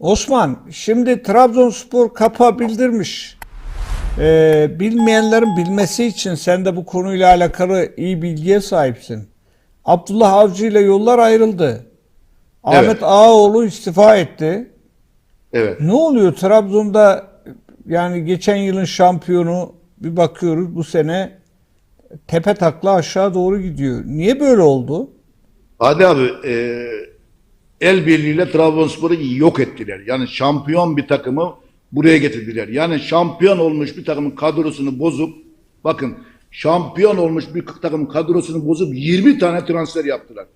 Osman, şimdi Trabzonspor kapa bildirmiş. Ee, bilmeyenlerin bilmesi için sen de bu konuyla alakalı iyi bilgiye sahipsin. Abdullah Avcı ile yollar ayrıldı. Ahmet Ağaoğlu istifa etti. Evet. Ne oluyor Trabzon'da yani geçen yılın şampiyonu bir bakıyoruz bu sene tepe takla aşağı doğru gidiyor. Niye böyle oldu? Hadi abi e, el birliğiyle Trabzonspor'u yok ettiler. Yani şampiyon bir takımı buraya getirdiler. Yani şampiyon olmuş bir takımın kadrosunu bozup bakın şampiyon olmuş bir takımın kadrosunu bozup 20 tane transfer yaptılar.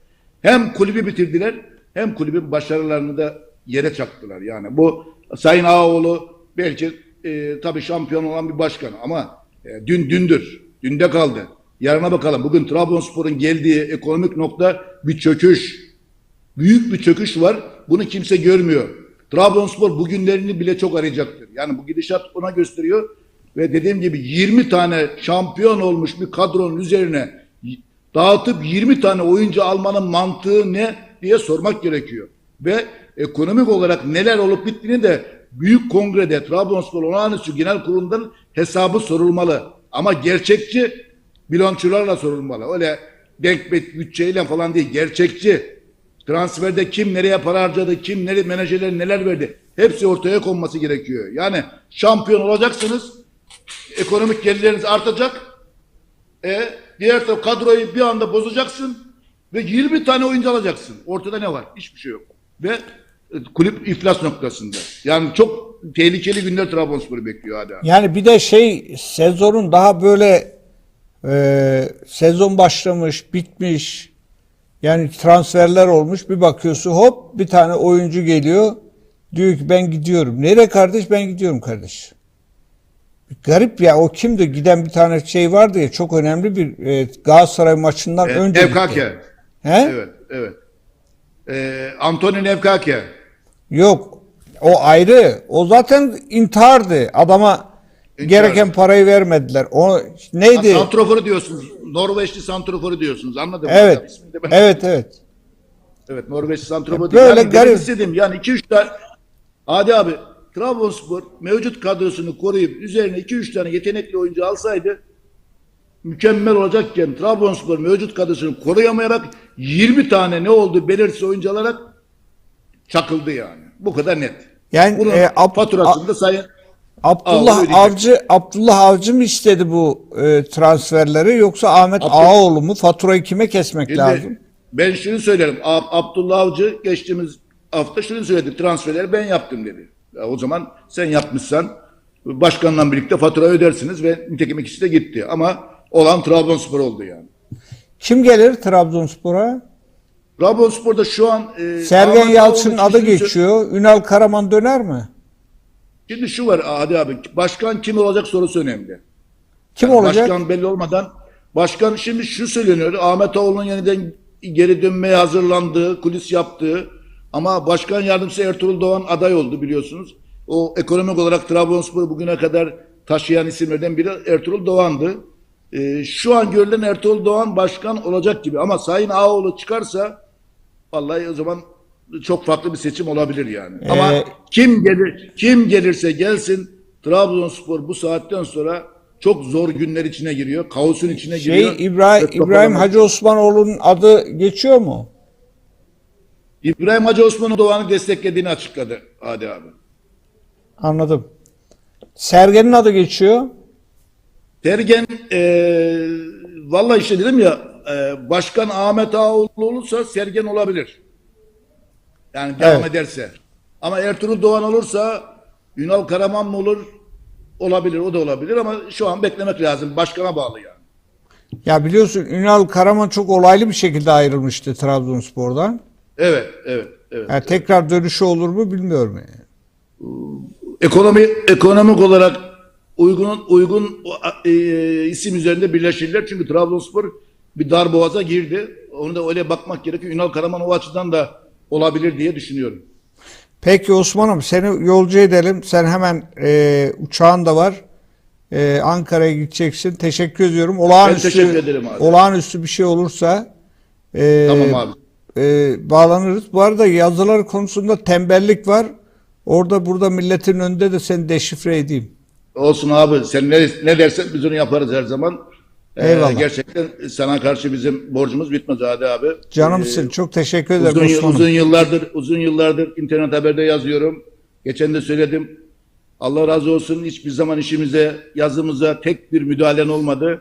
Hem kulübü bitirdiler hem kulübün başarılarını da yere çaktılar. Yani bu Sayın Ağaoğlu belki e, tabii şampiyon olan bir başkan ama e, dün dündür. Dünde kaldı. Yarına bakalım. Bugün Trabzonspor'un geldiği ekonomik nokta bir çöküş. Büyük bir çöküş var. Bunu kimse görmüyor. Trabzonspor bugünlerini bile çok arayacaktır. Yani bu gidişat ona gösteriyor. Ve dediğim gibi 20 tane şampiyon olmuş bir kadronun üzerine dağıtıp 20 tane oyuncu almanın mantığı ne diye sormak gerekiyor. Ve ekonomik olarak neler olup bittiğini de büyük kongrede Trabzonspor olağanüstü genel kurulundan hesabı sorulmalı. Ama gerçekçi bilançolarla sorulmalı. Öyle denk bütçeyle falan değil. Gerçekçi. Transferde kim nereye para harcadı, kim nereye menajerler neler verdi. Hepsi ortaya konması gerekiyor. Yani şampiyon olacaksınız. Ekonomik gelirleriniz artacak. E, diğer taraf kadroyu bir anda bozacaksın ve 20 tane oyuncu alacaksın. Ortada ne var? Hiçbir şey yok. Ve e, kulüp iflas noktasında. Yani çok tehlikeli günler Trabzonspor'u bekliyor abi. Yani bir de şey sezonun daha böyle e, sezon başlamış, bitmiş. Yani transferler olmuş. Bir bakıyorsun hop bir tane oyuncu geliyor. Diyor ki ben gidiyorum. Nereye kardeş? Ben gidiyorum kardeş. Garip ya o kimdi? Giden bir tane şey vardı ya çok önemli bir e, Galatasaray maçından E, önce. Nevkake. He? Evet, evet. E, Anthony Nevkake. Yok. O ayrı. O zaten intihardı. Adama İntihar. gereken parayı vermediler. O neydi? Santroforu diyorsunuz. Norveçli santroforu diyorsunuz. Anladım. Evet. İsmini de ben- Evet evet. Evet Norveçli santrofor. Böyle yani garip. garip. istedim. Yani 2-3 tane Hadi abi Trabzonspor mevcut kadrosunu koruyup üzerine 2-3 tane yetenekli oyuncu alsaydı mükemmel olacakken Trabzonspor mevcut kadrosunu koruyamayarak 20 tane ne oldu belirsiz oyuncu alarak çakıldı yani. Bu kadar net. Yani Bunun e, Ab- faturasını da sayın Abdullah ödeyecek. Avcı Abdullah Avcı mı istedi bu e, transferleri yoksa Ahmet Abdullah- Ağaoğlu mu? Faturayı kime kesmek Şimdi lazım? Ben şunu söylerim. Ab- Abdullah Avcı geçtiğimiz hafta şunu söyledi. Transferleri ben yaptım dedi. Ya o zaman sen yapmışsan başkanla birlikte fatura ödersiniz ve nitekim ikisi de gitti. Ama olan Trabzonspor oldu yani. Kim gelir Trabzonspor'a? Trabzonspor'da şu an e, Sergen Yalçın'ın adı geçiyor. Ünal Karaman döner mi? Şimdi şu var hadi abi. Başkan kim olacak sorusu önemli. Kim Yani olacak? Başkan belli olmadan başkan şimdi şu söyleniyor. Ahmet Ağoğlu'nun yeniden geri dönmeye hazırlandığı, kulis yaptığı ama başkan yardımcısı Ertuğrul Doğan aday oldu biliyorsunuz. O ekonomik olarak Trabzonspor'u bugüne kadar taşıyan isimlerden biri Ertuğrul Doğan'dı. Ee, şu an görülen Ertuğrul Doğan başkan olacak gibi ama Sayın Ağoğlu çıkarsa vallahi o zaman çok farklı bir seçim olabilir yani. Ama Ee, kim gelir kim gelirse gelsin Trabzonspor bu saatten sonra çok zor günler içine giriyor. Kaosun içine giriyor. Şey İbrahim Ve İbrahim toparlamak- Hacı Osmanoğlu'nun adı geçiyor mu? İbrahim Hacı Osman Doğan'ı desteklediğini açıkladı Hadi abi. Anladım. Sergen'in adı geçiyor. Tergen eee vallahi işte dedim ya eee, Başkan Ahmet Ağaoğlu olursa Sergen olabilir. Yani devam Evet. ederse. Ama Ertuğrul Doğan olursa Ünal Karaman mı olur? Olabilir, o da olabilir ama şu an beklemek lazım. Başkana bağlı yani. Ya biliyorsun Ünal Karaman çok olaylı bir şekilde ayrılmıştı Trabzonspor'dan. Evet, evet, evet. Yani tekrar dönüşü olur mu bilmiyorum yani. Ekonomi ekonomik olarak uygun uygun e, isim üzerinde birleşirler. Çünkü Trabzonspor bir dar boğaza girdi. Onu da öyle bakmak gerekiyor. Ünal Karaman o açıdan da olabilir diye düşünüyorum. Peki Osman'ım seni yolcu edelim. Sen hemen e, uçağın da var. E, Ankara'ya gideceksin. Teşekkür ediyorum. Olağanüstü, teşekkür ederim abi. olağanüstü bir şey olursa e, Tamam abi. e, bağlanırız. Bu arada yazılar konusunda tembellik var. Orada burada milletin önünde de seni deşifre edeyim. Olsun abi sen ne, ne dersen biz onu yaparız her zaman. Ee, Eyvallah. gerçekten sana karşı bizim borcumuz bitmez Hadi abi. Canımsın. Çok teşekkür ederim Uzun, Osman'ım. uzun yıllardır uzun yıllardır internet haberde yazıyorum. Geçen de söyledim. Allah razı olsun hiçbir zaman işimize, yazımıza tek bir müdahalen olmadı.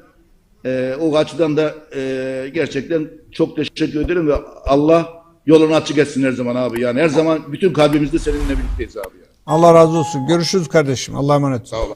Ee, o açıdan da e, gerçekten çok teşekkür ederim ve Allah yolunu açık etsin her zaman abi. Yani her zaman bütün kalbimizde seninle birlikteyiz abi. Yani. Allah razı olsun. Görüşürüz kardeşim. Allah'a emanet. Sağ ol.